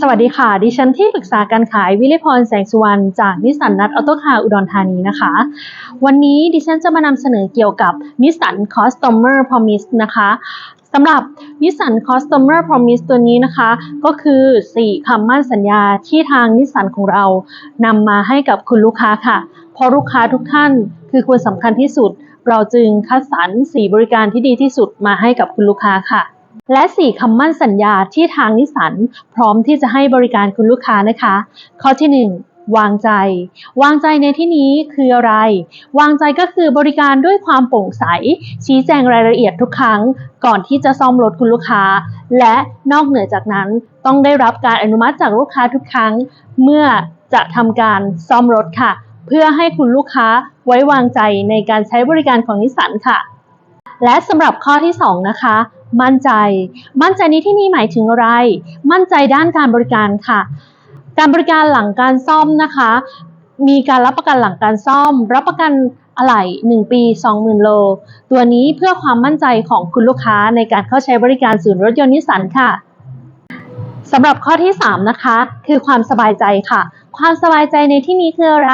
สวัสดีค่ะ ดิฉันที่ปรึกษาการขายวิริพรแสงสุวรรณจากนิสสันนัทออโตคาร์อุดรธานีนะคะ วันนี้ดิฉันจะมานำเสนอเกี่ยวกับ Nissan Customer Promise นะคะสำหรับ Nissan Customer Promise ตัวนี้นะคะ ก็คือ 4คำมั่นสัญญาที่ทางนิสสันของเรานำมาให้กับคุณลูกค้าค่ะ เพราะลูกค้าทุกท่านคือคนสำคัญที่สุด เราจึงคัดสรร4บริการที่ดีที่สุดมาให้กับคุณลูกค้าค่ะ และ 4 คำมั่นสัญญาที่ทางนิสันพร้อมที่จะให้บริการคุณลูกค้านะคะ ข้อที่ 1 วางใจ วางใจในที่นี้คืออะไร วางใจก็คือบริการด้วยความโปร่งใส ชี้แจงรายละเอียดทุกครั้ง ก่อนที่จะซ่อมรถคุณลูกค้า และนอกเหนือจากนั้นต้องได้รับการอนุมัติจากลูกค้าทุกครั้ง เมื่อจะทำการซ่อมรถค่ะ เพื่อให้คุณลูกค้าไว้วางใจในการใช้บริการของนิสสันค่ะ และสำหรับข้อที่ 2 นะคะ มั่นใจ มั่นใจนี้ที่นี่หมายถึงอะไร มั่นใจด้านการบริการค่ะ การบริการหลังการซ่อมนะคะ มีการรับประกันหลังการซ่อม รับประกันอะไหล่1 ปี 20,000 โล ตัวนี้เพื่อความมั่นใจของคุณลูกค้าในการเข้าใช้บริการศูนย์รถยนต์นิสสันค่ะ สำหรับข้อที่ 3 นะคะ คือความสบายใจค่ะ ความสบายใจในที่นี้คืออะไร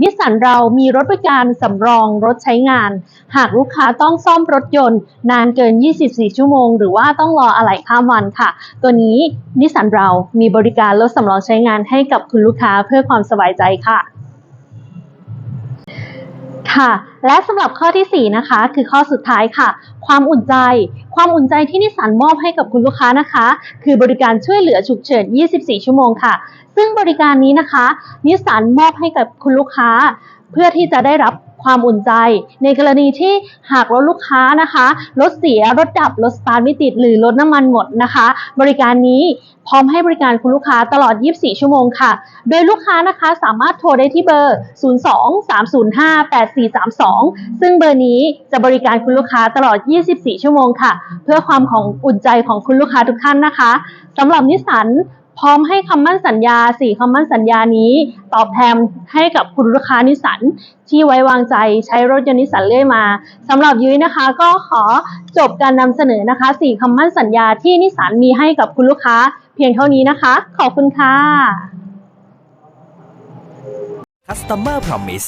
นิสสันเรามีรถบริการสำรองรถใช้งาน หากลูกค้าต้องซ่อมรถยนต์ นานเกิน 24 ชั่วโมง หรือว่าต้องรออะไหล่ข้ามวันค่ะ ตัวนี้นิสสันเรามีบริการรถสำรองใช้งานให้กับคุณลูกค้าเพื่อความสบายใจค่ะ ค่ะและสำหรับข้อทีสี่ 4 นะคะ คือข้อสุดท้ายค่ะ ความอุ่นใจ ความอุ่นใจที่นิสสันมอบให้กับคุณลูกค้านะคะ คือบริการช่วยเหลือฉุกเฉิน 24 ชั่วโมงค่ะ ซึ่งบริการนี้นะคะ นิสสันมอบให้กับคุณลูกค้า เพื่อที่จะได้รับความอุ่นใจ ในกรณีที่หากรถลูกค้านะคะรถเสียรถดับรถสตาร์ทไม่ติดหรือรถน้ำมันหมดนะคะ บริการนี้พร้อมให้บริการคุณลูกค้าตลอด 24 ชั่วโมงค่ะ โดยลูกค้านะคะสามารถโทรได้ที่เบอร์ 02 305 8432 2 ซึ่งเบอร์นี้จะบริการคุณลูกค้าตลอด 24 ชั่วโมงค่ะ เพื่อความของอุ่นใจของคุณลูกค้าทุกท่านนะคะสำหรับนิสสันพร้อมให้คำมั่นสัญญา4คำมั่นสัญญานี้ ตอบแทนให้กับคุณลูกค้านิสสันที่ไว้วางใจใช้รถยนต์นิสสันเรื่อยมาสำหรับยุ้ยนะคะ ก็ขอจบการนำเสนอนะคะ4คำมั่นสัญญาที่นิสสันมีให้กับคุณลูกค้า เพียงเท่านี้นะคะ ขอบคุณค่ะ Customer Promise